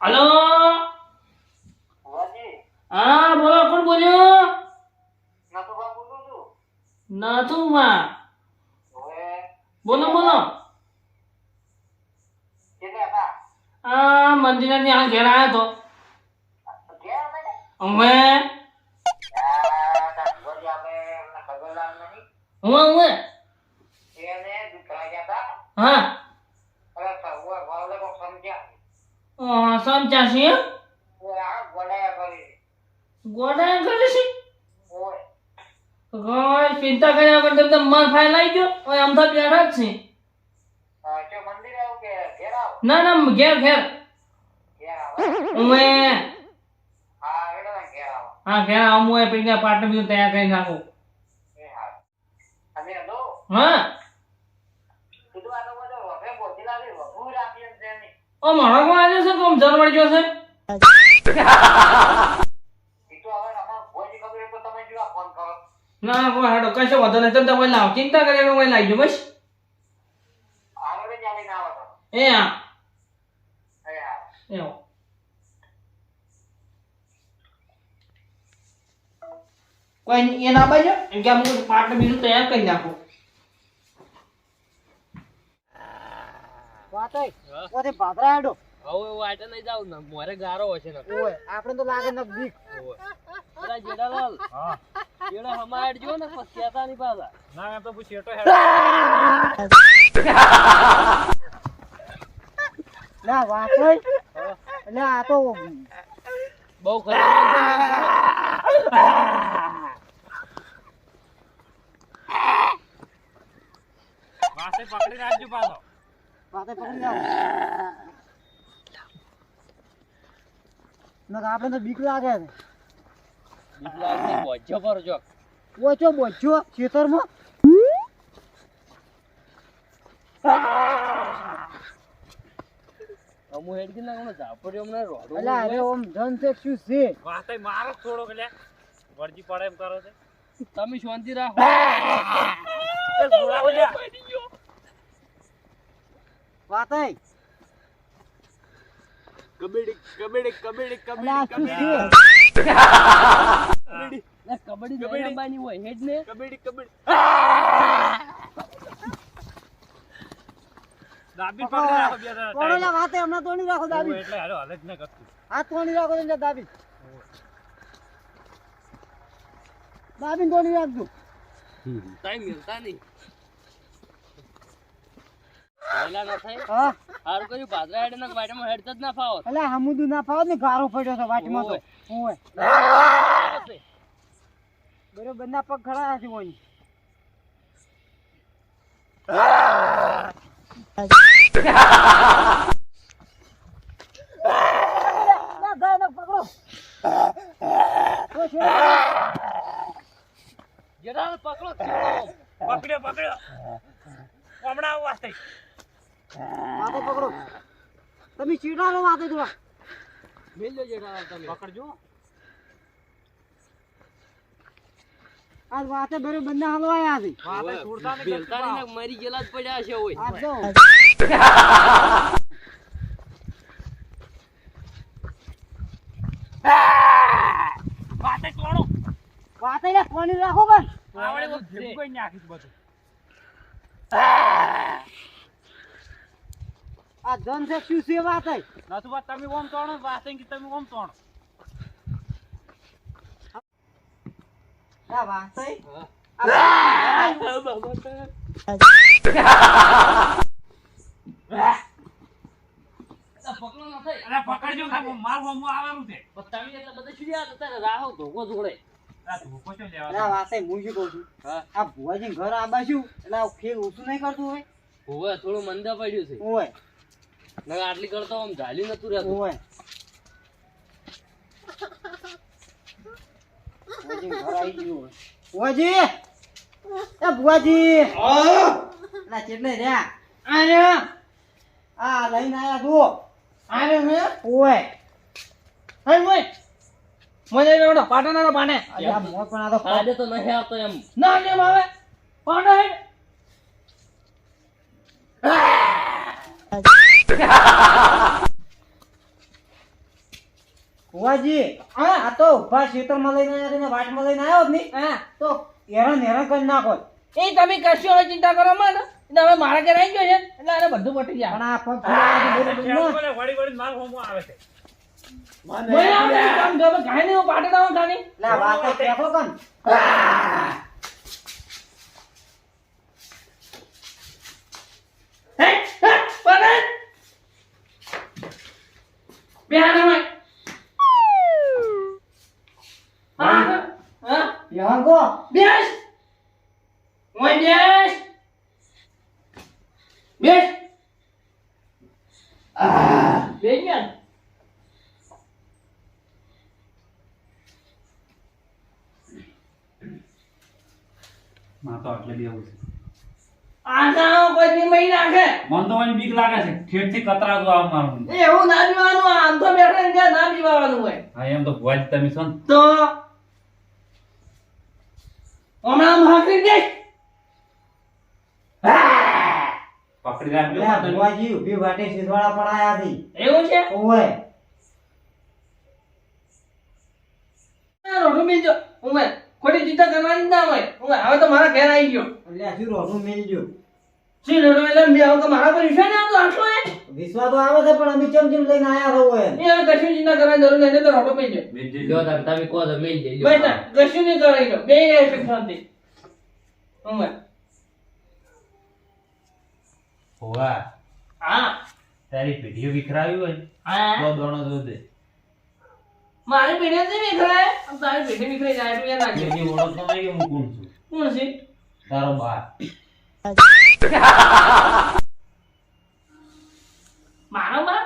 Hello? હા બોલો કોણ બોલ્યો? નથુમાં બોલો બોલો. આ મંદિર ત્યાં ઘેર આવ્યો તો. હવે હું હું. હા અ, સમજાશે એમ? ગોડા કરે છે? કોઈ ચિંતા કર્યા વગર તમને મન ફાઈ લાઈ ગયો ઓય આમ તો બેઠા જ છે. ના ના ઘેર ઘેર. ઉમે હા ઘેર આવું. હોય પછી પાટણ બીજું તૈયાર કરી નાખું. હા. ઓ મારો કોણ આવ્યો છે તો જર મળી ગયો છે? ના કોઈ હાડો કશો વાંધો નહીં. તમે તમારે લાવ ચિંતા કર્યા વગર લાવી ગયો બસ. એ હા. એવો કોઈ એ ના બાજુ. એમ કે અમુક પાટણ બીજું તૈયાર કરી નાખું. ઓથી ભાદરા હેડો. હવે વાટે નહીં જાવ ને મોરે ગારો હશે ને. આપણે તો લાગે ને બીક જેડા હમાડ જો ને પછી કહેતા પાછા. ના તો પૂછી એટો ના વાસય એટલે આ તો બહુ વાસે પકડી રાખજો પાછો. વાતે પકડી જાવ આપણે તો બીક લાગે છે. બીજલાલને બોજો પર જો. ઓછો બોચ્યો ખેતરમાં. અમુ હેડ કે ના કોણ અમને રોડો એટલે અરે ઓમ ધન છે શું છે? વાસે મારો થોડો કે વરજી પડે એમ કરો છે. તમે શાંતિ રાખો. એ છોડાવો લ્યા. વાતે. કબડ્ડી કબડ્ડી કબડ્ડી એટલે આ ના કબડ્ડી નહીં રમવાની હોય હેડ ને. કબડ્ડી કબડ્ડી. દાબી પકડી. રાખો બે જણા કોણો લા વાતે હમણાં તોડી રાખો. દાબી. એટલે હાલો હાલ જ ન કરતું. હાથ તોડી રાખો એટલે દાબી. દાબી તોડી રાખજો. ટાઈમ મિલતા નહીં. પહેલા ના થાય. હા. હારું કર્યું ભાદરા હેડ ને વાટેમાં હેડતા જ ના ફાવો. એટલે હમુદુ ના ફાવો ને ગારો પડ્યો છે વાટમાં તો. ઓય બરોબર ના પગ ખડા નથી ના પકડો. પકડો હમણાં પકડો. તમે ચીડા લો વાતે થોડા. મિલ લો જેઠાલાલ તમે. પકડજો. આજ વાતે બરોબર ના હલવાયા છે. વાતે છોડતા બેલતા નહીં ને મરી ગયેલા જ પડ્યા છે હોય આજ જો. વાતે છોડો વાતે ને કોની રાખો બસ? આવડે કરી નાખીશ બધું. આ ધન છે શું છે વાત નથુ બા તમે ઓમ તોણો વાતે કે તમે ઓમ તોણો આ અરે પકડજો ખાલી માર હોમો આવેલું છે. પણ તમે એટલે બધા શું યાદ હતા રાહો ધોકો જોડે. આ ધોકો શું લેવા આ વાતે હું શું કહું છું? હા. આ ભુવાજી ઘર આબા એટલે આ ફેર ઓછું નહીં કરતું હોય? થોડું મંદા પડ્યું છે. આટલી કરતો આમ ઝાલી નતું રહેતું. હોય. ભુવાજી એ ભુવાજી! એટલે ચેટલે રહ્યા? આર્યા આ લઈને આયા તું આર્યો મે ઓય હે મોય મોય લેવડો નો પાને આ મો પણ આ તો આજે તો નહીં આવતો એમ. ના કેમ આવે પાડો હે. કુવાજી આ તો ઊભા ખેતરમાં લઈને આયા તમે વાટમાં લઈને આવ્યો જ હા. તો હેરાન હેરાન કરી નાખો. એ તમે કશું હવે ચિંતા કરો માં ને હવે મારા ઘરે આવી ગયો છે એટલે આને બધું પટી જાય. પણ આ પગ વળી છું ને. મોય આવે છે, કામ ગમે કાંઈ નહીં હું પાટણ આવું ખાલી. એટલે વાત જ ફેંકો કન. હે હે પાટણ બેહાડ હવે હા હા હેરાન કો. બેસ મોય બેસ બેસ બેસ ગયા માં તો આટલે બી આવું છે આ સાવ કોઈ દી મહી નાખે મન તો મને બીક લાગે છે. ઠેઠથી કતરાતું આવ મારું એ એવું ના પીવાનું આમ તો બેઠા ને ત્યાં ના પીવાનું હોય. હા એમ તો ભુવાજી તમે છો ને. તો હમણાં ભાખરી દે પકડી એટલે આ ભુવાજી ઊભી વાટે સીધવાળા પડાયા હતી એવું છે? ઓય. રોટું મિલજો. ઉમે ખોટી ચિંતા કરવાની ના હોય. હવે તો મારા ઘેર આવી ગયો. એટલે હજુ રોટું મેલજો. શી રોટું એટલે મેં હવે મારા પર વિશ્વાસ નહીં આટલો એ. વિશ્વા તો આવે છે પણ અમે ચમ ચમ લઈને આયા રહો એમ. એ હવે કશું ચિંતા કરવાની જરૂર નથી તો રોટો મિલજો બેસજો. જો તમે તમે કહો તો મેલ દેજો. બસ કશું નહીં કરાવી ગયો બે એક શાંતિ. ઉમે ભુવા હા. તારી પેઢીઓ વિખરાવી હોય હા. તો દોણો દૂધ મારી પેઢી નહીં વિખરાય? તારી પીઢી વિખરાઈ જાય તું એ રાખજો એની ઓળખતો નહીં કે હું કોણ છું? કોણ છે? તારો બા મારો માં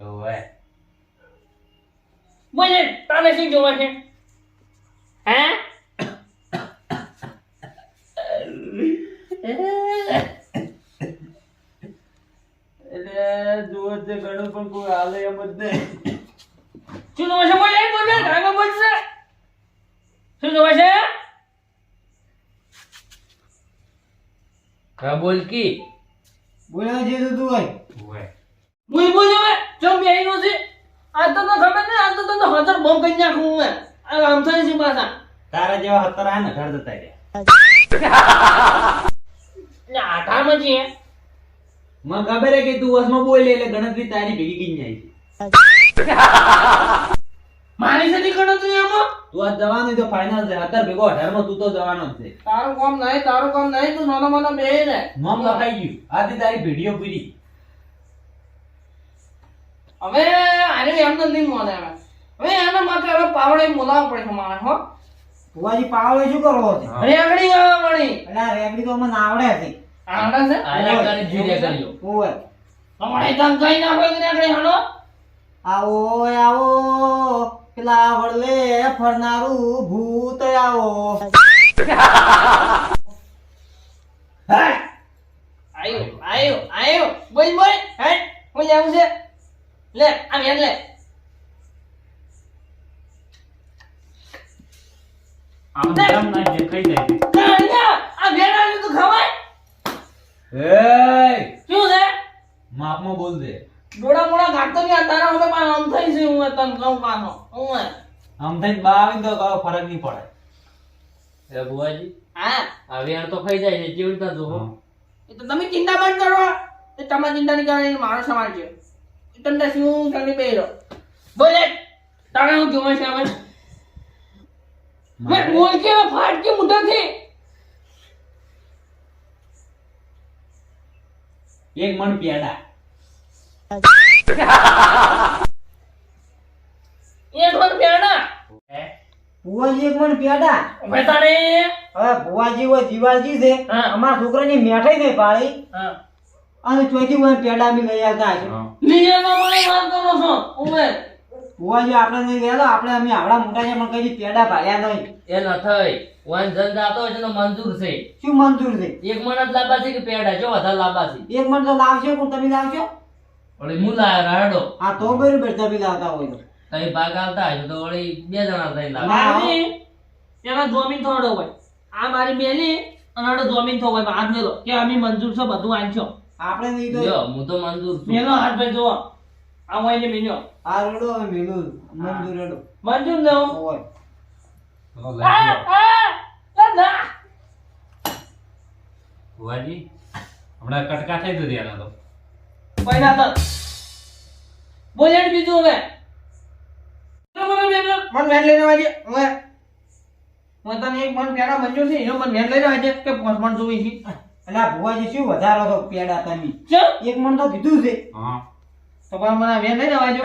હવે બોલે તને શું જોવે છે? હે? એટલે જુઓ છે ઘણું પણ કોઈ હાલે એમ જ નહીં. શું જોવે છે? બોલે બોલે ઢાંગો બોલશે શું જોવે છે? હા બોલ કી. બોલા જે તું હોય. હોય. મુઈ બોલ હવે? ચમ બેહી નો છે? આ તો તો ખબર ને આ તો તો હજાર બોમ્બ કરી નાખું હું આ આમ થાય છે પાછા. તારા જેવા હતર આ ને ઘર જતા રહ્યા. એટલે આઠામાં છે મને ખબર હે કે તું વસમાં બોલે એટલે ગણતરી તારી ભેગી ગઈ જાય છે મારી સાથે ગણો તું એમાં? તું આ જવાનું તો ફાઇનલ છે. અત્યારે ભેગો અઢારમાં તું તો જવાનો જ છે. તારું કામ નહીં તારું કામ નહીં તું નાનો મોનો બે ને. નામ લખાઈ ગયું. આથી તારી ભેડીઓ પૂરી. હવે આને એમ તો નહીં મોને હવે. હવે એના માટે હવે પાવડે બોલાવવું પડે છે મારે હો ભુવાજી પાવડે શું કરવો છે. રેગડી આવે વળી. અલા રેગડી તો મને આવડે છે. આવડે છે? આયા કરી જીરે કર્યો ઓય તમારે તમ કઈ ના હોય રેગડી હાલો. આવો આવો. પેલા વડલે ફરનારું ભૂત આવો. આયો આયો આયો. બોલ બોલ. હે? હું જાઉં છે? લે આમ લે. ના જાય તો ખવાય? શું છે? માપમાં બોલ દે. ડોડા મોડા નહીં આ તારા હવે આમ થઈ છે હું તને કહું પાછો. હું આમ થઈને બા આવીને તો કહો ફરક નહીં પડે. એ બુવાજી હા. આ વેણ તો ખાઈ જાય છે કેવી રીતના જોવો એ તો તમે ચિંતા બંધ કરો. એ તમારી ચિંતા નહીં કરવાની મારો સમાન છે. તમને શું કરી પહેરો બોલે તારે હું જોવા છે હવે? મેં બોલ કે ફાટ કે મુઢાથી એક મણ પેડા એક વાર પ્યાડા ભુવાજી એક મણ પેડા હવે તારે હવે ભુવાજી હોય દિવાળજી છે. હા. અમારા છોકરાની મેઠાઈ નહીં પાડી. હા. અને ચોથી હોય પેડા બી લઈ આવતા છે. લીજે મને વાત કરો છો ઉમે. ભુવાજી આપણે નહીં ગયા આપણે અમે આવડા મોટા છે પણ કઈ પેડા ભાલ્યા નહીં. એ ન થઈ વન જન જાતો હોય છે તો મંજૂર છે. શું મંજૂર છે? એક મણ જ લાંબા છે કે પેડા? જો વધારે લાંબા છે. એક મણ તો લાવશો પણ તમે લાવશો હું લાવ્યો રાયડો હા તો બરોબર તમે લાવતા હોય કઈ ભાગ આવતા હશે તો વળી બે જણા થઈ લાગે મારી એના જોમીન થોડો હોય. આ મારી બેલી અને જોમીન થો હોય. હાથ મેલો. કે અમે મંજૂર છે બધું આનશો આપણે નહીં તો લ્યો હું તો મંજૂર છું. મેલો હાથ ભાઈ જો આ હોય ને મેલ્યો આ રડો મેલો. મંજૂર રડો. મંજૂર ને હોય. ભુવાજી હમણાં કટકા થઈ જતી એના તો. પૈસા તો. બોલે બીજું હવે. મને વેન લઈને હું તને એક મન પેડા મંજૂર છે એનો મન વેન લઈને આવજે કે પાંચ મણ જોઈ છે. એટલે ભુવાજી શું વધારો તો પેડા તમે. એક મણ તો કીધું છે. હા. તો પણ મને વેન લઈને આવજો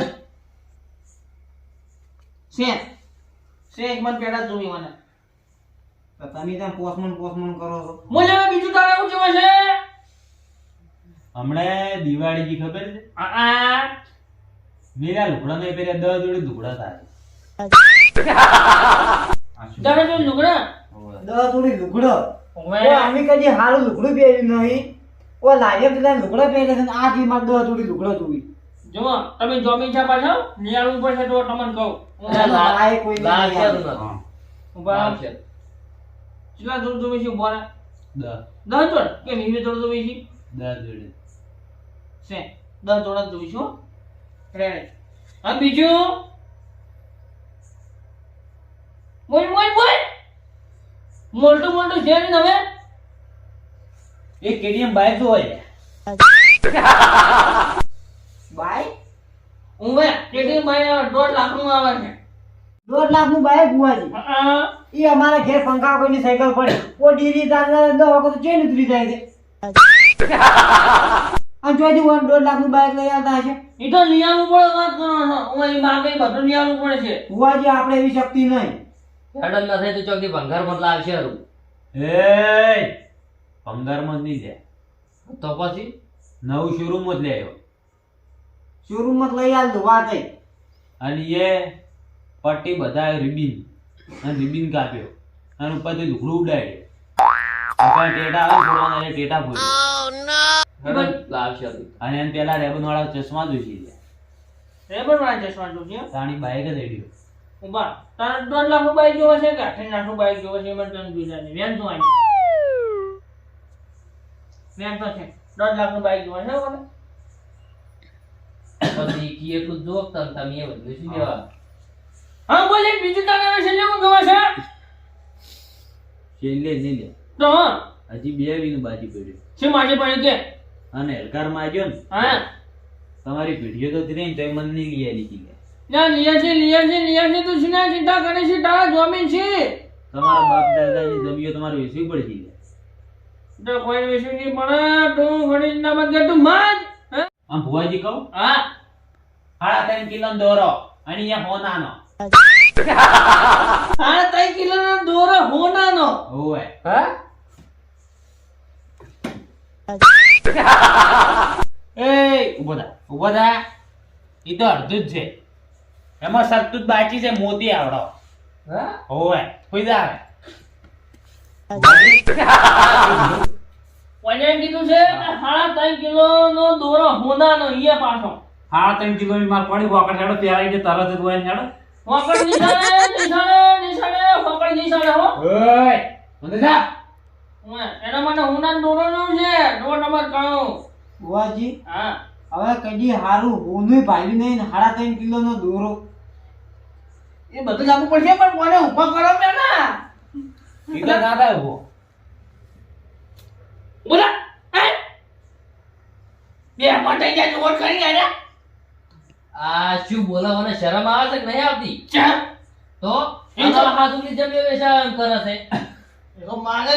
છે છે એક મન પેડા જોઈ મને. તો તમે ત્યાં કરો છો. બોલે બીજું તારે શું જોવે છે? હમણાં દિવાળી ખબર છે? આ આ. મેરા લુગડા નહીં પહેર્યા દસ જોડી લુગડા થાય. શું? તારે લુગડા? દસ થોડી લુગડો. અમે કદી હારું લુગડું પહેર્યું નહીં. ઓ લાગે પેલા લુગડા પહેરે છે આ કી માં દસ થોડી લુગડા જોઈ તમે જોમી છે પાછા. નિયાળું પડશે તો તમને કહું. લાય કોઈ લાવ છે. ઊભા. કેટલા જોડ જોવી છે ઊભા દસ દસ જોડ? કે વીસ જોડ જોવી છે? દસ જોડી. છે દસ જોડ જોઈશું. રેડી હા બીજું? બોલ બોલ બોલ. મોટું મોટું છે ને હવે? એ કેડીએમ બાઈક જો હોય. બાઈક ઉવે કેડીએમ ભાઈ દોઢ લાખનું આવે છે. દોઢ લાખનું બાઈક ભુવાજી એ અમારા ઘેર પંખા કોઈની સાયકલ પડે. ઓ ડીરી તાર દસ વખત ચેન ઉતરી જાય છે? અને જોઈ દઉં દોઢ લાખનું બાઈક લઈ આવતા હશે. એ તો નિયામું પડે વાત કરો છો. હું અહીં માગે બધું નિયામું પડે છે. ભુવાજી આપણે એવી શક્તિ નહીં. હેડલ ના થાય તો ચોકી ભંગાર મત લાવશે હરું. એ પંગારમાં જ નહીં જાય તો પછી? નવું શોરૂમ જ લઈ આવ્યો. શોરૂમમાં લઈ આલ તો વાત. અને એ પટ્ટી બધા રિબિન અને રિબિન કાપ્યો. અને ઉપરથી લુગડું ઉડાડ્યું. ટેટા આવે ફોડવાના ટેટા ફોડ્યો. અને એમ પેલા રેબન વાળા ચશ્મા જોઈ લે રેબન વાળા ચશ્મા છે તાણી બાઈક જ હેડ્યો ઊભા. તારે દોઢ લાખનું બાઈક જોવે છે કે આઠ લાખનું બાઈક જોવે છે? એમાં તને જોઈ નહીં વેન તો આવી વેન તો છે. દોઢ લાખનું બાઈક જોવે છે બોલે પછી કી એટલું જોક તમ તમે એ બધું શું કહેવા? હા બોલે બીજું તારે છેલ્લે હું જોવે છે? છેલ્લે નહીં તો હજી બે વીનું બાજી પડ્યું છે માજે પડ્યું કે? અને હલકારમાં આવ્યો ને. હા. તમારી વીડિયો તો ને તો મને નહીં લઈ આવી કી ના લિયા છે લિયા છે લિયા છે તું શીના ચિંતા કરે છે તારા જમીન છે? તમારા બાપ દાદાની જમીઓ તમારે વેચવી પડશે. તો કોઈ વેચવી નહીં પણ તું ઘણી ના મત કર તું માજ હા? આમ ભુવાજી કહું? હા. સાડા ત્રણ કિલો દોરો. અને અહીંયા હોનાનો. સાડા ત્રણ કિલો નો દોરો હોનાનો. હોય હા? એ ઊભો થા ઊભો થા. ઈ તો અડધું જ છે. એમાં સત્તું જ બાકી છે મોતી આવડો. હા? હોવે કોઈ દા કોઈને કીધું છે કે સાડા ત્રણ કિલો નો દોરો હોનાનો ઈએ પાછો. સાડા ત્રણ કિલો ની માર પડી વોકડ હેડો ત્યારે તરત જ હોય ને હેડો. હોકડ નિશાળે નિશાળે નિશાળે હોકડ નિશાળે હો. ઓય મને જા. ઉવે, એના માટે દોરો નું છે. દોઢ નંબર કહું બુવાજી હા. હવે કદી હારું હોનું ભાલ્યું નહીં હાડા ત્રણ કિલો નો દોરો. એ બધું લાગુ પડશે પણ કોને ઊભા કરો પેલા તો ના થાય ઊભો બોલા. બે માટે જ્યાં જોડ કરી આયા આ શું બોલાવાને શરમ આવે છે કે નહીં આવતી? ચા. તો એ તો- અમારા હાથુની જમે વેચા કરે છે. એ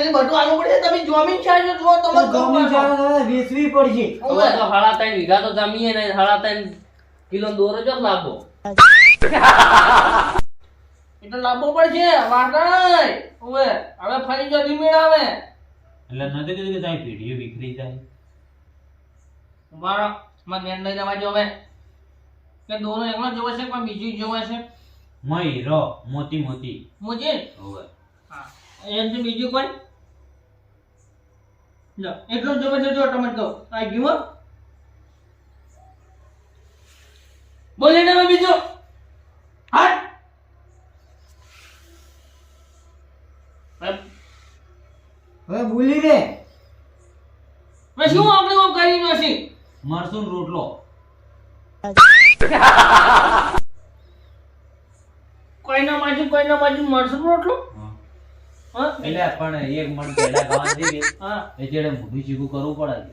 ને બધું આલુ પડે તમે જમીન ચાર્જો તો તમે જમીન ચાલે વેચવી પડશે. હવે? તો સાડા ત્રણ વીઘા તો જમીએ ને સાડા ત્રણ કિલો દોરો જો લાવો એ તો પડશે વાટાય હવે? ફરી જો આવે. એટલે નથી કીધું કે તારી પીઢીઓ વિખરી જાય. મારો મને બેન લઈ જવા જોવે કે દોનો એકલો જોવે છે પણ બીજું જોવે છે? મય હીરો મોતી મોતી. મુજે? હોવે. એનાથી બીજું કોઈ લો એટલું છે જો તમે કહો. આ ગયું હો? બોલે ને બીજું. હાટ હવે ભૂલી દે હવે શું આપણે આમ કરી નથી મરસું ને રોટલો. કોઈના બાજુ કોઈના બાજુ મળશું રોટલો? એટલે પણ એક મણ પેડા ખાવા દે ગઈ હા. એ ચેડે મોઢું ચીકું કરવું પડે છે.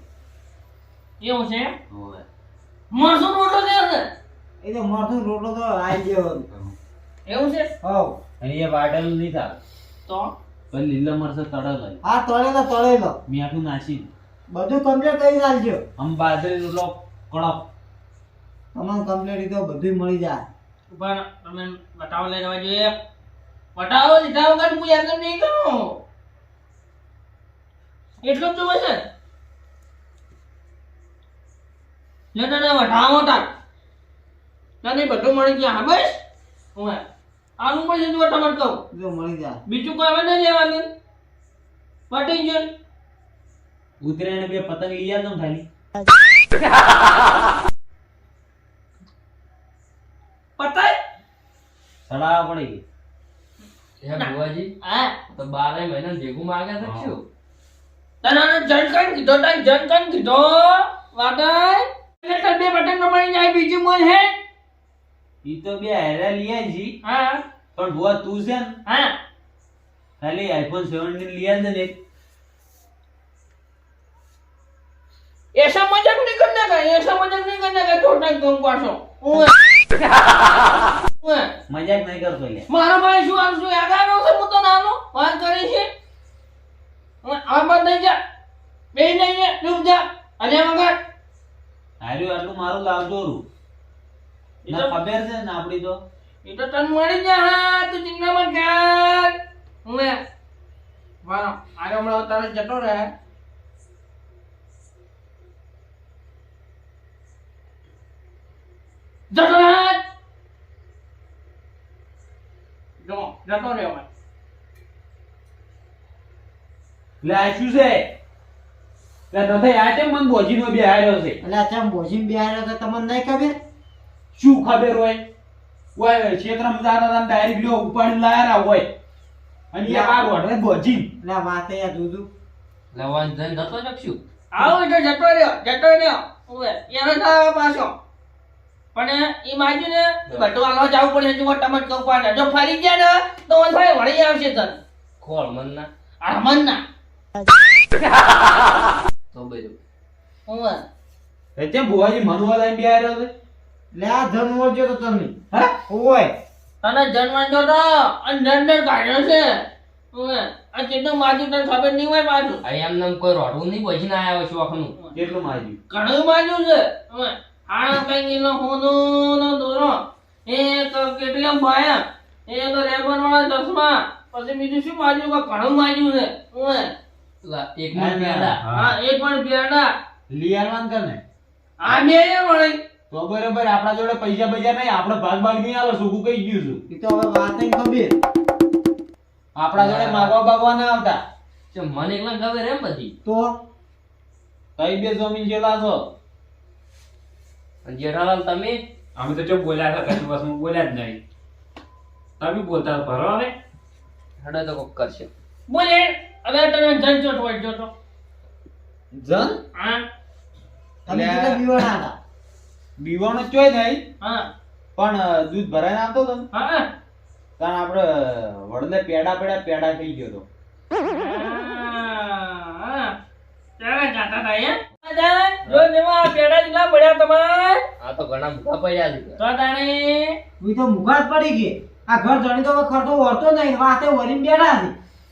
એવું છે મળશું રોટલો છે. એ તો મરતું રોટલો તો આવી ગયો એવું છે? હવ. અને એ વાટેલું નહીં થાય તો? પછી લીલા મરસા તળેલા આ તળેલો તળેલો. મીઠું નાસી બધું કમ્પ્લીટ કરી નાખજો આમ બાજરી રોટલો કડક. તમામ કમ્પ્લીટ તો બધું મળી જાય. પણ તમે બતાવ લઈ જવા જોઈએ. બતાવો લીધા વગર હું યાદ નહીં કરું. એટલું જ જોવે છે. લે તને વટાવો તાર. તને બધું મળી ગયા હા બસ? હું આનું પણ જતું તમારે કહું જો મળી જાય બીજું કોઈ હવે નહીં લેવાનું? પટી ગયું. ઉતરેને બે પતંગ લઈ આવ્યો ને ખાલી પતાય સડા પડી ગઈ. હે બુઆજી હા તો બારે મહિના ભેગું માગે છે હા. શું તને જનકન કીધો તને જનકન કીધો વાદાય એટલે તને બે બટન મળી જાય બીજું મોલ હે ઈ તો બે હેરા લઈ આવી છી હા પણ બુઆ તું છે ને હા ખાલી આઈફોન સેવન્ટીન લઈ આવી ને એક ऐसा मजाक नहीं करने का ऐसा मजाक नहीं करने का छोटा तुम पासो ओए ઓએ, મજાક નહીં કરતો લે. મારો ભાઈ શું આમ શું આગાનો છે? હું તો નાનો. વાત કરી છે. ઓએ, આ બાદ નહીં જા. બે નહીં જા. ચૂપ જા. અને વગર. હાર્યું આટલું મારું લાવજો રૂ એટલે ખબર છે ને આપડી તો? એ તો તન મળી જા. હા તું ચિંતા મત કર ઓએ વાહ આરે હમણાં તારે જતો રહે. જતો રહે. જો જતો રહે હવે લે આ શું છે લે તથે આ કેમ મન બોજીનો બે હાર્યો છે એટલે આ ચમ ભોજીને બેહાડ્યો તો તમને નહીં ખબર શું ખબર હોય ઓય ક્ષેત્રમાં જાતા તા ડાયરેક્ટ લ્યો ઉપાડી લાયા હોય અને આ રોડે બોજી એટલે આ વાતે યાર દૂધું લવાન જઈને જતો શકશું આવો એટલે જતો રહ્યો જતો રહ્યો ઓએ એને પાછો પણ એ બાજુ ને બટવાનો જવું પડે જો ટમટ કહું પાછા જો ફરી ગયા ને તો ભાઈ વળી આવશે તન. ખોળ મન ના આ મન ના તો બધું ઓએ એ તે બુવાજી મરવા લઈને બી હાર્યો છે? એટલે આ જન્મ જો તો તમે હા? ઓય. તને જન્મ જો તો અને દંડ કાઢ્યો છે. ઓએ આ. કેટલું માજુ તને ખબર નહીં હોય પાછું? આ એમ નામ કોઈ રોડવું નહીં પછી ના આવ્યો શોખનું કેટલું માર્યું ઘણું બાજુ છે. ઓએ આ કઈ નો દોરો. એ દોરો એક કેટીએમ ભાયા એક રેબન વાળા ચશ્મા. પછી બીજું શું બાજુ? કે ઘણું બાજુ છે. ઓએ લા, એક પણ પેડા હા. એક પણ પેડા લિયાલવાન કને આ બે એ વળી. તો બરોબર આપણા જોડે પૈસા પૈસા નહીં આપણે ભાગ ભાગ નહીં આલો સુકું કઈ ગયું છું. એ તો હવે વાત નહીં ખબર આપણા જોડે માગવા ભાગવા ના આવતા. મને એકલા ખબર એમ બધી. તો? કઈ બે જમીન જેલા છો? અને જેઠાલાલ તમે? અમે તો જો બોલ્યા હતા કશું વસ્તુ બોલ્યા જ નહીં. તમે બોલતા ભરો હવે હડે તો કોક કરશે. બોલે હવે તમે જન ચોટ હોય જોતો જન? હા. તમે કેટલા બીવાના હતા? બીવાનો ચોય નહીં. હા. પણ દૂધ ભરાઈને આવતો હતો હા. કારણ આપણે વડને પેડા પેડા પેડા થઈ ગયો તો. હા ત્યારે જાતા હતા જો આ પેડા જેટલા પડ્યા તમારે. આ તો ઘણા મૂકા પડ્યા છે તો તાણે હું તો મુગાત પડી ગઈ. આ ઘર જણી તો ખર્ચો વળતો નહીં. વાતે વરીને બેઠા છે.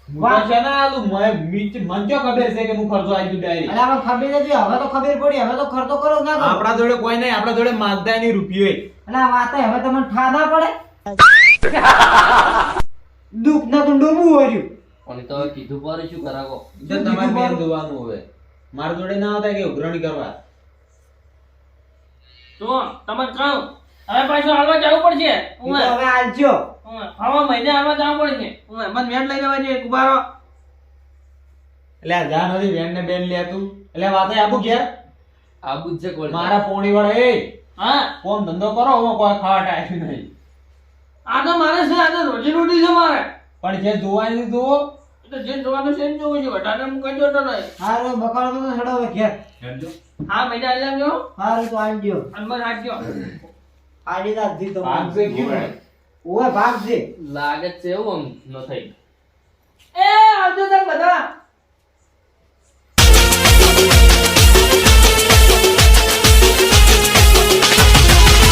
વાહ છે ના આલું મને મીચ- મને ચો ખબર છે કે હું ખર્ચો આવી ડાયરી એટલે આપણે ખબર નથી. હવે તો ખબર પડી. હવે તો ખર્ચો કરો કે ના કરો? આપણા જોડે કોઈ નહીં. આપડા જોડે માગતા નહીં રૂપિયો અને આ વાતે હવે તમને ઠા ના પડે. દુઃખ ના તું ડૂબવું વર્યું પણ તો કીધું પર શું કરાવો? તમારે જોવાનું હવે. મારા જોડે ના આવતા કે ઉઘરાણી કરવા? તો તમને કહું હવે પાછું હાલવા જવું પડશે. હું હવે આલજો હવા મહિને હાલવા જવું પડશે. હું મને વેન લઈ જવા જોઈએ કુબારો એટલે જા નથી વેન ને બેન લે તું. એટલે વાતે આબુ ઘેર. આબુ જ છે મારા પોણી વાળા એ. હા. કોમ ધંધો કરો હું કોઈ ખાવા ટાઈમ નહીં. આ તો મારે છે આ તો રોજી રોટી છે મારે. પણ જે જોવાની જુઓ તો જે જોવાનું છે જોવું છે વધારે હું કઈ જોતો નહીં. હારું બકાળો તો છોડો હવે ઘેર. હેડજો. હા મહિને હાલી લાવજો હારું તો આલજો અનમર રાખજો આડી રાત દી તો ભાગ છે કેવું ઓય ભાગ છે. લાગે છે એવું આમ ન થઈ એ આવજો તમે બધા.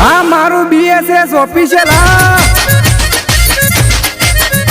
આ મારું બીએસએસ ઓફિશિયલ હા.